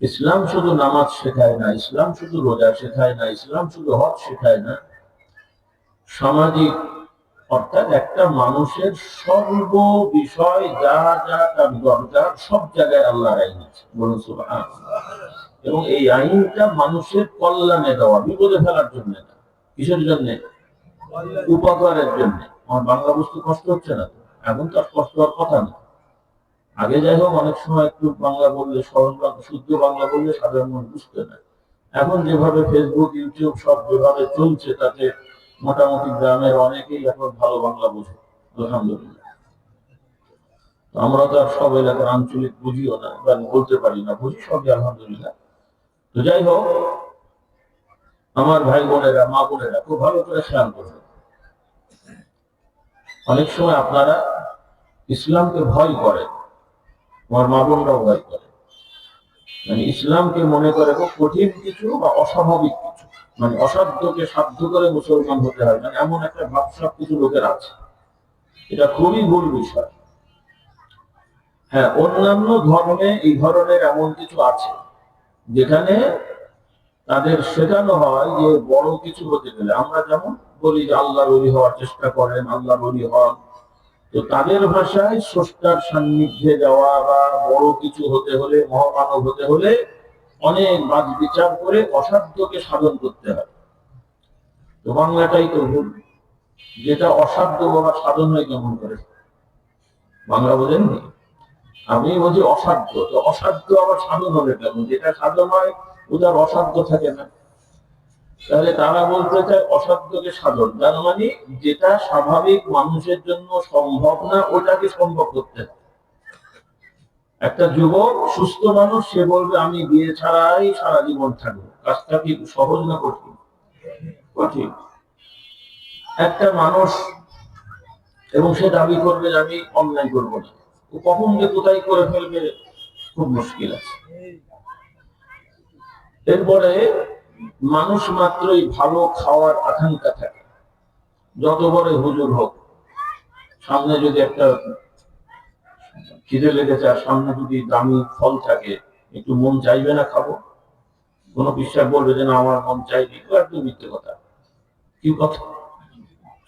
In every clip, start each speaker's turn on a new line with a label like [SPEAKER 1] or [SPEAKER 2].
[SPEAKER 1] ইসলাম শুধু নামাজ শেখায় না ইসলাম শুধু রোজা শেখায় না ইসলাম শুধু হজ শেখায় না। সামাজিক অর্থাৎ একটা মানুষের সর্ব বিষয় যা যা তার দরকার সব জায়গায় আল্লাহর আইন আছে। বলুন এবং এই আইনটা মানুষের কল্যাণে দেওয়া বিপদে ফেলার জন্য না। কিসের জন্য? উপকারের জন্য। আমার বাংলা বুঝতে কষ্ট হচ্ছে না এখন তো আর কষ্ট হওয়ার কথা না। আগে যাই হোক, অনেক সময় একটু বাংলা বললে বাংলা শুদ্ধ বাংলা বললে সাধারণ মানুষ বুঝতে না এখন যেভাবে ফেসবুক ইউটিউব সব যেভাবে চলছে, তাতে মোটামুটি গ্রামের অনেকেই এখন ভালো বাংলা বোঝে, আলহামদুলিল্লাহ। আমরা তো আর সব এলাকার আঞ্চলিক বুঝিও না, বা বলতে পারি না, বুঝি সবই, আলহামদুলিল্লাহ। তো যাই হোক, আমার ভাই বোনেরা, মা বোনেরা খুব ভালো করে খেয়াল করবেন অনেক সময় আপনারা ইসলামকে ভয় করেন। আমার মা বোনরাও ভয় করে। মানে ইসলামকে মনে করে খুব কঠিন কিছু বা অস্বাভাবিক কিছু। মানে অসাধ্যকে সাধ্য করে মুসলমান হতে হয়। মানে এমন একটা ভাবসাব কিছু লোকের আছে। এটা খুবই ভুল বিষয়। হ্যাঁ অন্যান্য ধর্মে এই ধরনের এমন কিছু আছে, যেখানে তাদের শেখানো হয় যে বড় কিছু হতে গেলে। আমরা যেমন বলি যে আল্লাহর অলি হওয়ার চেষ্টা করেন, আল্লাহর অলি হন তো তাদের ভাষায় স্রষ্টার সান্নিধ্যে যাওয়া বা বড় কিছু হতে হলে, মহামানব হতে হলে অনেক বাদ বিচার করে অসাধ্যকে সাধন করতে হয়। তো বাংলাটাই তো ভুল। যেটা অসাধ্য বলা সাধন হয় কেমন করে? বাংলা বোঝেননি? আমি বলছি অসাধ্য। তো অসাধ্য আবার সাধন হবে কেমন যেটা সাধন হয়, ওটার অসাধ্য থাকে না। তাহলে তারা বলতে চায় অসাধ্যকে সাধন। তার মানে যেটা স্বাভাবিক মানুষের জন্য সম্ভব না, ওটাকে সম্ভব করতে একটা যুবক, সুস্থ মানুষ, সে বলবে, আমি বিয়ে ছাড়াই সারা জীবন থাকব। কাজটা কি সহজ না কঠিন? কঠিন। একটা মানুষ, এবং সে দাবি করবে যে, আমি অন্যায় করব না। ও কখন যে কোথায় করে ফেলবে, খুব মুশকিল আছে। এরপরে মানুষ মাত্রই ভালো খাওয়ার আকাঙ্ক্ষা থাকে। যত বড় হুজুর হোক, সামনে যদি একটা খিদে লেগেছে আর সামনে যদি দামি ফল থাকে, একটু মন চাইবে না খাব? কোনো বিশ্বাস বলবে যে, না, আমার মন চাইনি। তো একদম মিথ্যে কথা। কি কথা?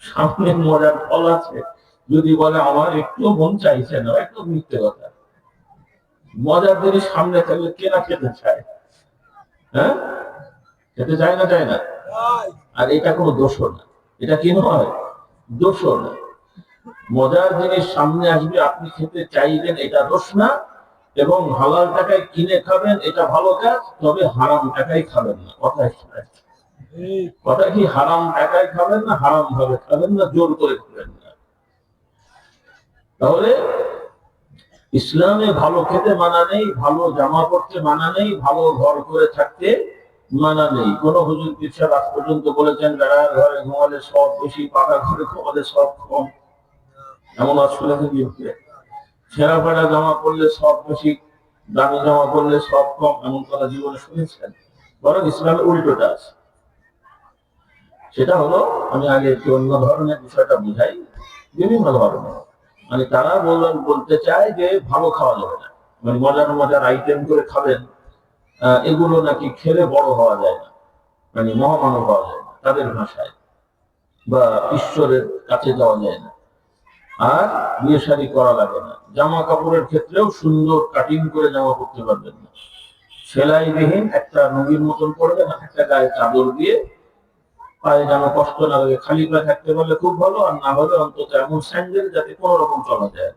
[SPEAKER 1] সামনে মজার ফল আছে। যদি বলে, আমার একটু মন চাইছে না, একদম মিথ্যে কথা। মজার জিনিস সামনে থাকলে কে না খেতে চায়? হ্যাঁ? খেতে চায় না চায় না। আর এটা কোনো দোষ না। এটা কি নয় দোষ না। মজার জিনিস সামনে আসবে, আপনি খেতে চাইবেন, এটা দোষ না। এবং হালাল টাকায় কিনে খাবেন, এটা ভালো কাজ, তবে হারাম টাকায় খাবেন না। কথা কথা কি? হারাম টাকায় খাবেন না, হারাম ভাবে খাবেন না, জোর করে খাবেন না। তাহলে ইসলামে ভালো খেতে মানা নেই, ভালো জামা পড়তে মানা নেই, ভালো ঘর করে থাকতে মানা নেই। কোন হুজুর পিছার আজ পর্যন্ত বলেছেন বেড়ার ঘরে ঘুমালে সব বেশি পাকা ঘরে ঘুমালে সব কম। এমন আজ শুনেছেন ছেঁড়া ফেরা জামা পড়লে সব বেশি, দামি জামা পড়লে সব কম, এমন কথা জীবনে শুনেছেন? বরং ইসলামের উল্টোটা আছে। সেটা হলো, আমি আগে একটু অন্য ধরনের বিষয়টা বুঝাই, বিভিন্ন ধরনের। মানে তারা বলতে চায় যে ভালো খাওয়া যাবে না। মানে মজার মজার আইটেম করে খাবেন। এগুলো নাকি খেলে বড় হওয়া যায় না। মানে মহামানব হওয়া যায় না, তাদের ভাষায় বা ঈশ্বরের কাছে যাওয়া যায় না। আর বিয়ে শাড়ি করা লাগে না। জামা কাপড়ের ক্ষেত্রেও সুন্দর কাটিং করে জামা পরতে পারবেন না। সেলাইবিহীন একটা নদীর মতন করবে না একটা গায়ে চাদর দিয়ে পায়ে যেন কষ্ট না লাগে, খালি পায়ে থাকতে পারলে খুব ভালো, আর না হলে অন্তত এমন স্যান্ডেল যাতে কোনো রকম চলা যায়।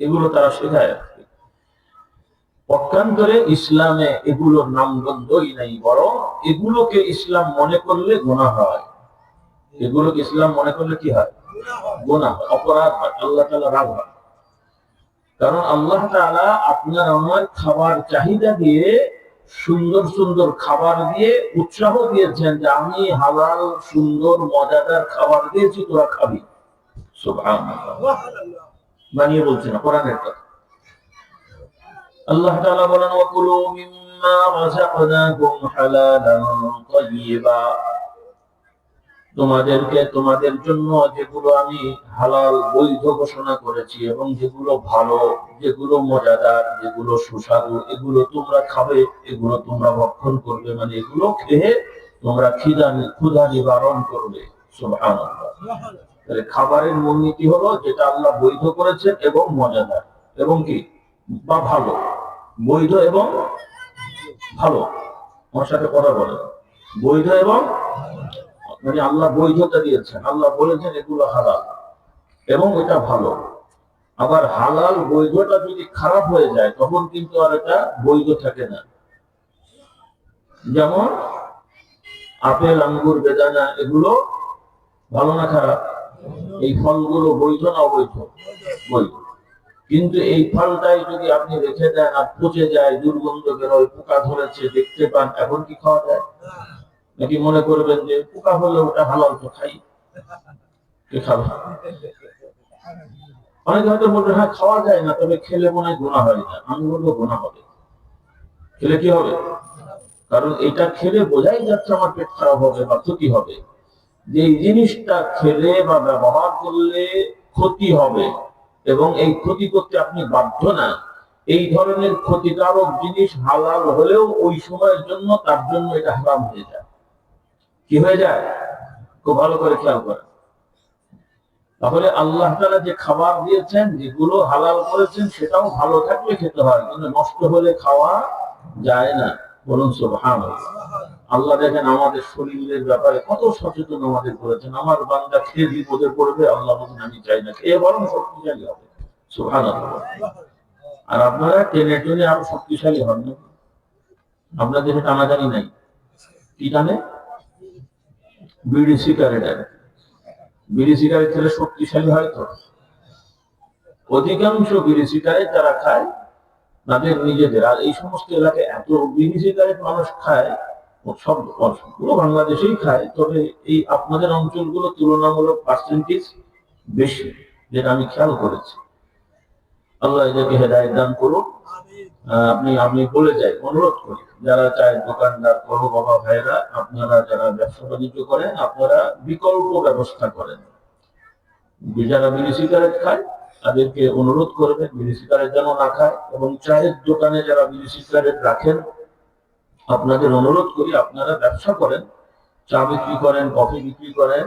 [SPEAKER 1] এগুলো তারা শেখায়। পক্ষান্তরে ইসলামে এগুলোর নামগন্ধই নাই, বরং এগুলোকে ইসলাম মনে করলে গোনা হয়। এগুলোকে ইসলাম মনে করলে কি হয়? গোনা হয়, অপরাধ হয়, আল্লাহ তালা রাগ হয়। কারণ আল্লাহ তাআলা আপনার আমার খাবার চাহিদা দিয়ে, সুন্দর সুন্দর খাবার দিয়ে, উৎসাহ দিয়েছেন যে আমি হালাল, সুন্দর, মজাদার খাবার দিয়েছি, তোরা খাবি। বানিয়ে বলছে না, কোরআনের কথা। আল্লাহ তাআলা বলেন, ওয়াকুলু মিম্মা রাযাকনাকুম হালালান তাইয়্যিবা তোমাদেরকে, তোমাদের জন্য যেগুলো আমি হালাল বৈধ ঘোষণা করেছি এবং যেগুলো ভালো, যেগুলো মজাদার, যেগুলো সুস্বাদু, এগুলো তোমরা খাবে, এগুলো তোমরা ভক্ষণ করবে মানে এগুলো খেয়ে তোমরা খিদা ক্ষুধা নিবারণ করবে। খাবারের মূলনীতি হলো যেটা আল্লাহ বৈধ করেছেন এবং মজাদার এবং কি? বা ভালো। বৈধ এবং ভালো। আমার সাথে কথা বলে। বৈধ এবং মানে আল্লাহ বৈধতা দিয়েছেন। আল্লাহ বলেছেন এগুলো হালাল এবং এটা ভালো। আবার হালাল বৈধটা যদি খারাপ হয়ে যায়, তখন কিন্তু আর এটা বৈধ থাকে না। যেমন আপেল, আঙ্গুর, বেদানা, এগুলো ভালো না খারাপ? এই ফলগুলো বৈধ না অবৈধ? বৈধ। কিন্তু এই ফলটাই যদি আপনি রেখে দেন আর পচে যায়, দুর্গন্ধ বেরোয়, পোকা ধরেছে, দেখতে পান এখন কি খাওয়া যায়? নাকি মনে করবেন যে পোকা হলে ওটা হালাল তো খাই? অনেকে হয়তো বলবে হ্যাঁ খাওয়া যায় না, তবে খেলে মনে হয় গোনা হয় না। আমি বলব গোনা হবে। খেলে কি হবে? কারণ এটা খেলে বোঝাই যাচ্ছে আমার পেট খারাপ হবে বা ক্ষতি হবে। যে জিনিসটা খেলে বা ব্যবহার করলে ক্ষতি হবে এবং এই ক্ষতি করতে আপনি বাধ্য না। এই ধরনের ক্ষতিকারক জিনিস হালাল হলেও ওই সময়ের জন্য তার জন্য এটা হারাম হয়ে যায়। কি হয়ে যায়? খুব ভালো করে খেয়াল করেন। তাহলে আল্লাহ তাআলা যে খাবার দিয়েছেন, যেগুলো হালাল করেছেন, সেটাও ভালো থাকলে খেতে হয়, কিন্তু নষ্ট হলে খাওয়া যায় না। বলুন সুবহান আল্লাহ দেখেন আমাদের শরীরের ব্যাপারে কত সচেতন আমাদের করেছেন। আমার বান্দা খেয়ে বিপদে পড়বে, আল্লাহ বলেন আমি চাই না। খেয়ে বরং শক্তিশালী হবে। সুবহান আর আপনারা টেনে টেনে আরও শক্তিশালী হন না। আপনাদের টানাটানি নাই। কি টানে? বিড়ি সিগারেট আর বিড়ি সিগারেট খেলে শক্তিশালী হয় তো? অধিকাংশ বিড়ি সিগারেট যারা খায়, তাদের নিজেদের। আর এই সমস্ত এলাকায় এত বিড়ি সিগারেট মানুষ খায় সব বাংলাদেশেই খায়, তবে এই আপনাদের অঞ্চলগুলো তুলনামূলক পার্সেন্টেজ বেশি, যেটা আমি খেয়াল করেছি। আল্লাহ এদেরকে হেদায়ত দান করুন আপনি, আমি বলে যাই, অনুরোধ করি, যারা চায় দোকানদার বড় বাবা ভাইরা আপনারা যারা ব্যবসা বাণিজ্য করেন, আপনারা বিকল্প ব্যবস্থা করেন। যারা বিড়ি সিগারেট খায়, তাদেরকে অনুরোধ করবেন, বিড়ি সিগারেট যেন না খায়, এবং চায়ের দোকানে যারা বিড়ি সিগারেট রাখেন আপনাদের অনুরোধ করি, আপনারা ব্যবসা করেন, চা বিক্রি করেন, কফি বিক্রি করেন,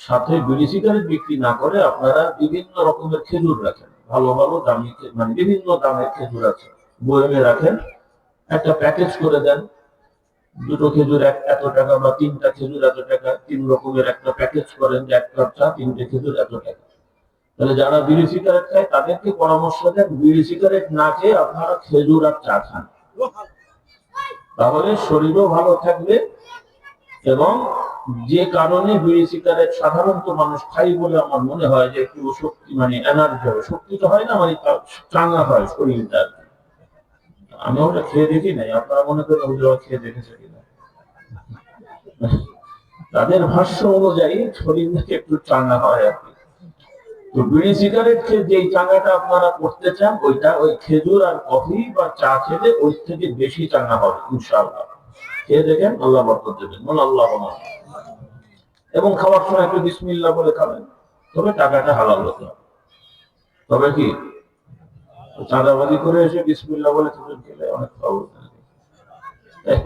[SPEAKER 1] সাথে বিড়ি সিগারেট বিক্রি না করে আপনারা বিভিন্ন রকমের খেজুর রাখেন। ভালো ভালো দামি মানে বিভিন্ন দামের খেজুর আছে। বয়মে রাখেন, একটা প্যাকেজ করে দেন। দুটো খেজুর এক এত টাকা বা তিনটা খেজুর এত টাকা, তিন রকমের একটা প্যাকেজ করেন যে এক কাপ চা, তিনটে খেজুর এত টাকা। তাহলে যারা বিড়ি সিগারেট খায়, তাদেরকে পরামর্শ দেন, বিড়ি সিগারেট না খেয়ে আপনারা খেজুর আর চা খান। তাহলে শরীরও ভালো থাকবে এবং যে কারণে বিড়ি সিগারেট সাধারণত মানুষ খাই বলে আমার মনে হয় যে একটু শক্তি মানে এনার্জি হবে। শক্তি তো হয় না মানে চাঙ্গা হয় শরীরটা আমি ওটা খেয়ে দেখি নাই, আপনারা মনে করেন ওগুলো খেয়ে দেখেছে কিনা? তাদের ভাষ্য অনুযায়ী শরীর থেকে একটু চাঙ্গা হয় আর কি। তো বিড়ি সিগারেট খেয়ে যেই চাঙ্গাটা আপনারা করতে চান, ওইটা ওই খেজুর আর কফি বা চা খেলে ওই থেকে বেশি চাঙ্গা হবে, ইনশাআল্লাহ। খেয়ে দেখেন, আল্লাহ বরকত দেবেন। বল আল্লাহ এবং খাওয়ার সময় একটু বিসমিল্লাহ বলে খাবেন, তবে টাকাটা হালাল হতে হবে। তবে কি? চাঁদাবাদি করে এসে বিসমিল্লাহ বলে খেজুর খেলে অনেক তাই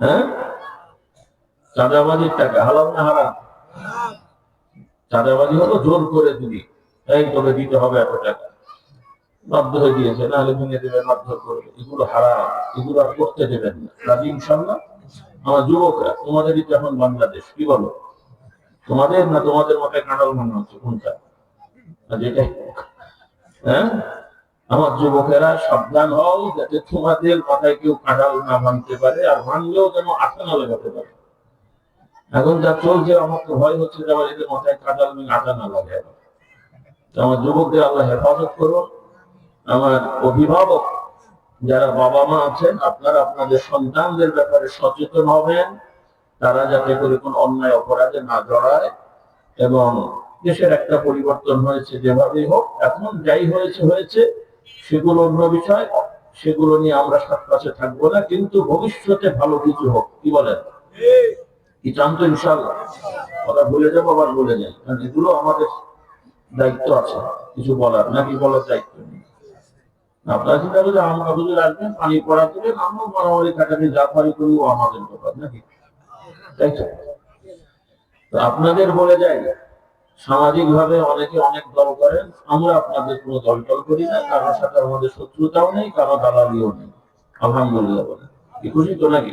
[SPEAKER 1] হ্যাঁ? চাঁদাবাজির টাকা হালাল না হারাম? চাঁদাবাজি হলো, জোর করে দিবি এই, তোকে দিতে হবে এত টাকা। বাধ্য হয়ে দিয়েছে, নাহলে ভেঙে দেবে, মারধর করবে। এগুলো হারাম, এগুলো আর করতে দেবেন না। রাজি ইনশাল্লাহ আমার যুবকরা তোমাদেরই তো এখন বাংলাদেশ, কি বলো? তোমাদের না তোমাদের মাথায় কাঁঠাল মনে হচ্ছে, কোনটা। হ্যাঁ? আমার যুবকেরা, সাবধান হও, যাতে তোমাদের মাথায় কেউ কাঁঠাল না ভাঙতে পারে, আর ভাঙলেও যেন আশা না লাগাতে পারে। এখন যা চলছে, আমার তো ভয় হচ্ছে যে আমার এদের মাথায় কাঁঠাল ভেঙে আটা না লাগে তো আমার যুবকদের আল্লাহ হেফাজত করুন। আমার অভিভাবক যারা বাবা মা আছেন, আপনারা আপনাদের সন্তানদের ব্যাপারে সচেতন হবেন। তারা যাতে করে কোন অন্যায় অপরাধে না জড়ায় এবং দেশের একটা পরিবর্তন হয়েছে যেভাবেই হোক, এখন যাই হয়েছে হয়েছে, সেগুলো অন্য বিষয়। সেগুলো নিয়ে আমরা সাত পাশে থাকব না, কিন্তু ভবিষ্যতে ভালো কিছু হোক। কি বলেন? কি ইনশাল্লাহ কথা ভুলে যাব, আবার বলে যাই কারণ এগুলো আমাদের দায়িত্ব আছে, কিছু বলার। নাকি বলার দায়িত্ব আপনারা চিন্তা করলে আমরা যদি আসবেন, পানি পড়া তুলে আমরা মারামারি কাটাকে যা পারি করি, ও আমাদের ব্যাপার, নাকি? তাই তো? আপনাদের বলে যাই সামাজিক ভাবে অনেকে অনেক দল করেন আমরা আপনাদের কোনো দল টল করি না, কারোর সাথে আমাদের শত্রুতাও নেই, কারও দালালিও নেই। আলহামদুলিল্লাহ বলে। খুশি তো নাকি?